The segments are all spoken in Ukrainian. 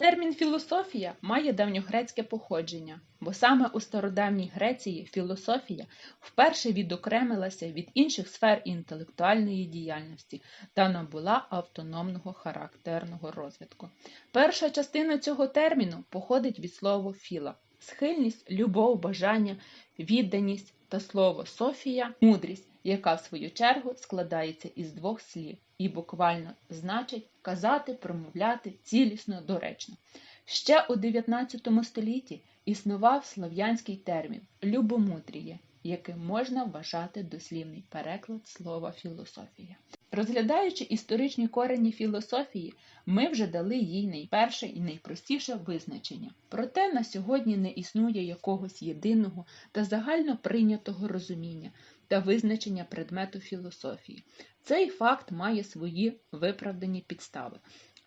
Термін філософія має давньогрецьке походження, бо саме у стародавній Греції філософія вперше відокремилася від інших сфер інтелектуальної діяльності та набула автономного характерного розвитку. Перша частина цього терміну походить від слова філа схильність, любов, бажання, відданість та слово софія мудрість, яка в свою чергу складається із двох слів і буквально значить казати, промовляти цілісно, доречно. Ще у 19 столітті існував слов'янський термін любомудріє, яким можна вважати дослівний переклад слова філософія. Розглядаючи історичні корені філософії, ми вже дали їй найперше і найпростіше визначення. Проте на сьогодні не існує якогось єдиного та загально прийнятого розуміння та визначення предмету філософії. Цей факт має свої виправдані підстави.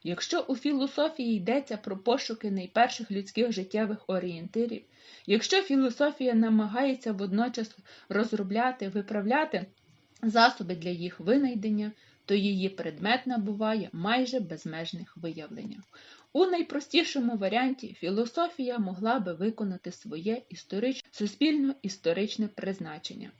Якщо у філософії йдеться про пошуки найперших людських життєвих орієнтирів, якщо філософія намагається водночас розробляти, виправляти засоби для їх винайдення, то її предмет набуває майже безмежних виявлень. У найпростішому варіанті філософія могла би виконати своє історич... суспільно-історичне призначення.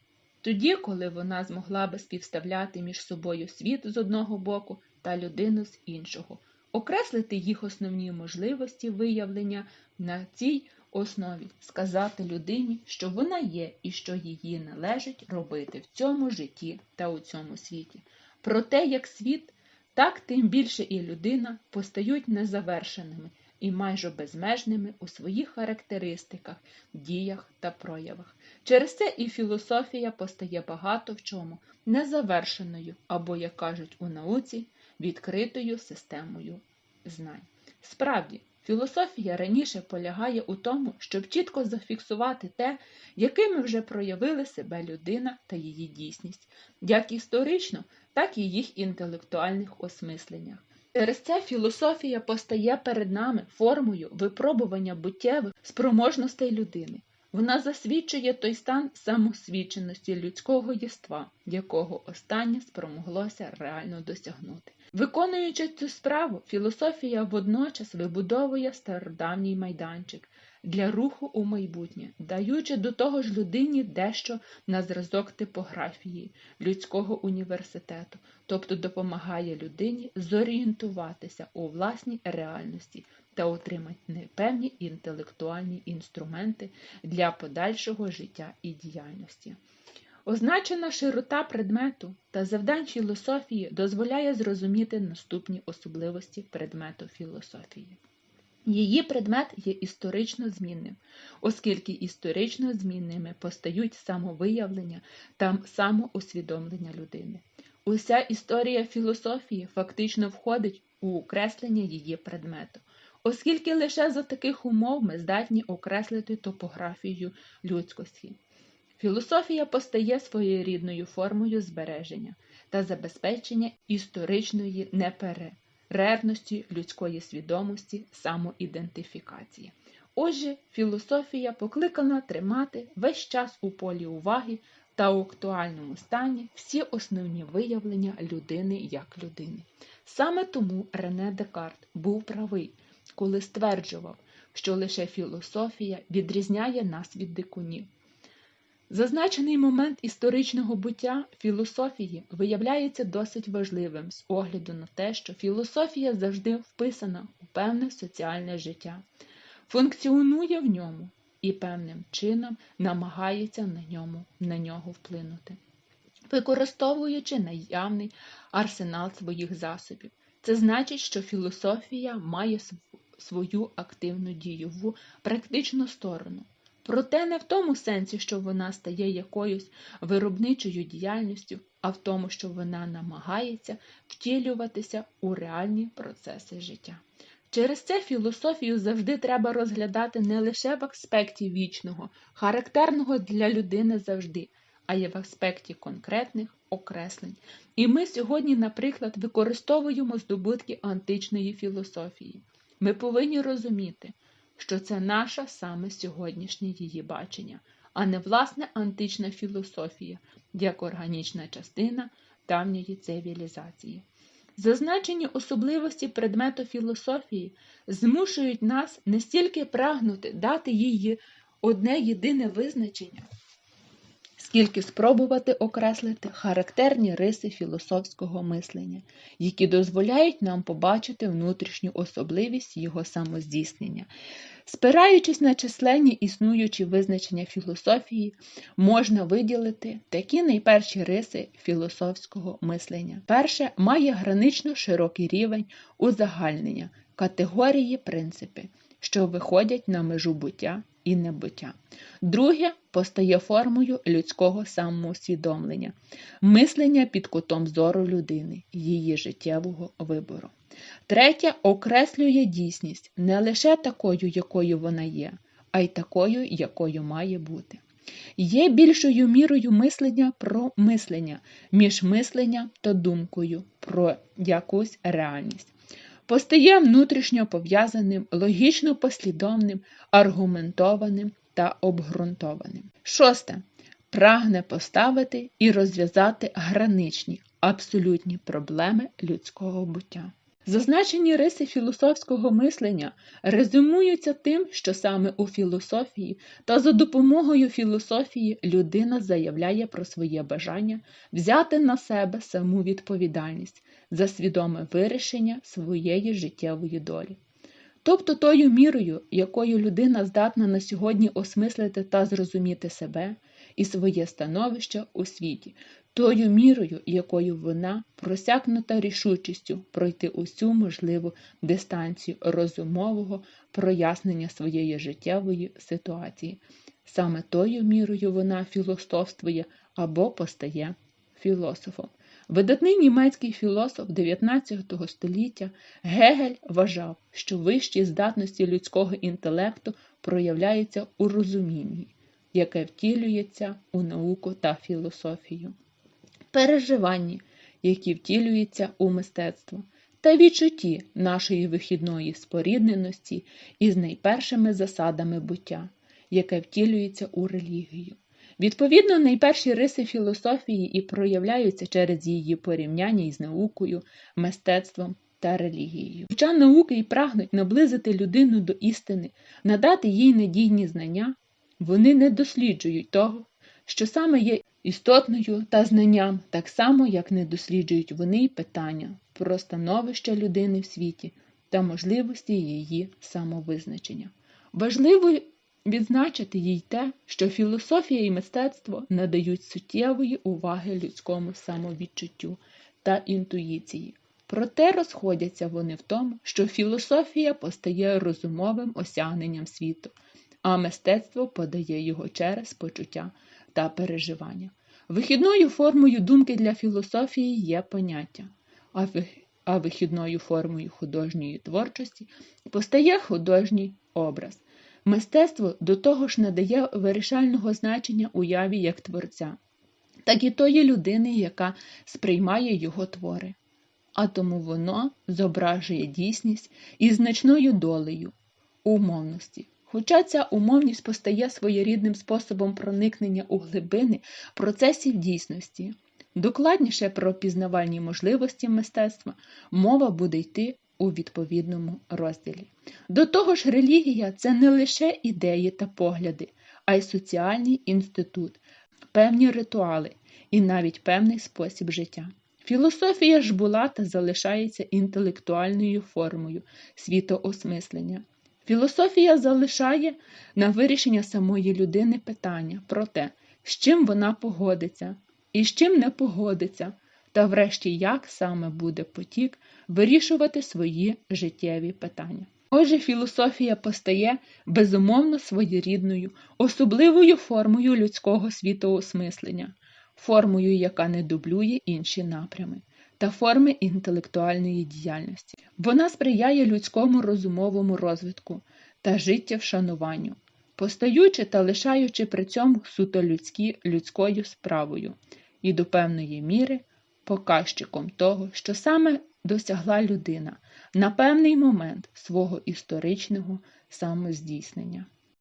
Тоді, коли вона змогла би співставляти між собою світ з одного боку та людину з іншого, окреслити їх основні можливості виявлення на цій основі, сказати людині, що вона є і що її належить робити в цьому житті та у цьому світі. Про те, як світ, так тим більше і людина постають незавершеними і майже безмежними у своїх характеристиках, діях та проявах. Через це і філософія постає багато в чому незавершеною або, як кажуть у науці, відкритою системою знань. Справді, філософія раніше полягає у тому, щоб чітко зафіксувати те, якими вже проявили себе людина та її дійсність, як історично, так і їх інтелектуальних осмисленнях. Через це філософія постає перед нами формою випробування буттєвих спроможностей людини. Вона засвідчує той стан самосвідченості людського єства, якого останнє спромоглося реально досягнути. Виконуючи цю справу, філософія водночас вибудовує стародавній майданчик для руху у майбутнє, даючи до того ж людині дещо на зразок типографії людського університету, тобто допомагає людині зорієнтуватися у власній реальності та отримати певні інтелектуальні інструменти для подальшого життя і діяльності. Означена широта предмету та завдань філософії дозволяє зрозуміти наступні особливості предмету філософії. Її предмет є історично змінним, оскільки історично змінними постають самовиявлення та самоусвідомлення людини. Уся історія філософії фактично входить у окреслення її предмету, оскільки лише за таких умов ми здатні окреслити топографію людськості. Філософія постає своєрідною формою збереження та забезпечення історичної неперервності людської свідомості, самоідентифікації. Отже, філософія покликана тримати весь час у полі уваги та у актуальному стані всі основні виявлення людини як людини. Саме тому Рене Декарт був правий, коли стверджував, що лише філософія відрізняє нас від дикунів. Зазначений момент історичного буття філософії виявляється досить важливим з огляду на те, що філософія завжди вписана у певне соціальне життя, функціонує в ньому і певним чином намагається на, ньому, на нього вплинути, використовуючи наявний арсенал своїх засобів. Це значить, що філософія має свою активну дієву практичну сторону. Проте не в тому сенсі, що вона стає якоюсь виробничою діяльністю, а в тому, що вона намагається втілюватися у реальні процеси життя. Через це філософію завжди треба розглядати не лише в аспекті вічного, характерного для людини завжди, а й в аспекті конкретних окреслень. І ми сьогодні, наприклад, використовуємо здобутки античної філософії. Ми повинні розуміти, що це наша саме сьогоднішнє її бачення, а не власне антична філософія як органічна частина давньої цивілізації. Зазначені особливості предмету філософії змушують нас не стільки прагнути дати їй одне єдине визначення, скільки спробувати окреслити характерні риси філософського мислення, які дозволяють нам побачити внутрішню особливість його самоздійснення. Спираючись на численні існуючі визначення філософії, можна виділити такі найперші риси філософського мислення. Перше має гранично широкий рівень узагальнення, категорії, принципи, що виходять на межу буття і небуття. Друге постає формою людського самоусвідомлення, мислення під кутом зору людини, її життєвого вибору. Третє окреслює дійсність не лише такою, якою вона є, а й такою, якою має бути. Є більшою мірою мислення про мислення між мисленням та думкою про якусь реальність. Постає внутрішньо пов'язаним, логічно послідовним, аргументованим та обґрунтованим. Шосте. Прагне поставити і розв'язати граничні, абсолютні проблеми людського буття. Зазначені риси філософського мислення резюмуються тим, що саме у філософії та за допомогою філософії людина заявляє про своє бажання взяти на себе саму відповідальність за свідоме вирішення своєї життєвої долі. Тобто тою мірою, якою людина здатна на сьогодні осмислити та зрозуміти себе і своє становище у світі, тою мірою, якою вона просякнута рішучістю пройти усю можливу дистанцію розумового прояснення своєї життєвої ситуації. Саме тою мірою вона філософствує або постає філософом. Видатний німецький філософ 19 століття Гегель вважав, що вищі здатності людського інтелекту проявляються у розумінні, яке втілюється у науку та філософію, переживанні, які втілюються у мистецтво, та відчутті нашої вихідної спорідненості із найпершими засадами буття, яке втілюється у релігію. Відповідно, найперші риси філософії і проявляються через її порівняння із наукою, мистецтвом та релігією. Хоча науки і прагнуть наблизити людину до істини, надати їй надійні знання, вони не досліджують того, що саме є істотною та знанням, так само, як не досліджують вони й питання про становище людини в світі та можливості її самовизначення. Важливо відзначити їй те, що філософія і мистецтво надають суттєвої уваги людському самовідчуттю та інтуїції. Проте розходяться вони в тому, що філософія постає розумовим осягненням світу, а мистецтво подає його через почуття та переживання. Вихідною формою думки для філософії є поняття, а вихідною формою художньої творчості постає художній образ. Мистецтво до того ж надає вирішального значення уяві як творця, так і тої людини, яка сприймає його твори. А тому воно зображує дійсність із значною долею умовності. Хоча ця умовність постає своєрідним способом проникнення у глибини процесів дійсності. Докладніше про пізнавальні можливості мистецтва мова буде йти у відповідному розділі. До того ж, релігія це не лише ідеї та погляди, а й соціальний інститут, певні ритуали і навіть певний спосіб життя. Філософія ж була та залишається інтелектуальною формою світоосмислення. Філософія залишає на вирішення самої людини питання про те, з чим вона погодиться і з чим не погодиться, та врешті як саме буде потік вирішувати свої життєві питання. Отже, філософія постає безумовно своєрідною, особливою формою людського світоосмислення, формою, яка не дублює інші напрями, та форми інтелектуальної діяльності. Вона сприяє людському розумовому розвитку та життєвшануванню, постаючи та лишаючи при цьому суто людські людською справою і до певної міри показчиком того, що саме досягла людина на певний момент свого історичного самоздійснення.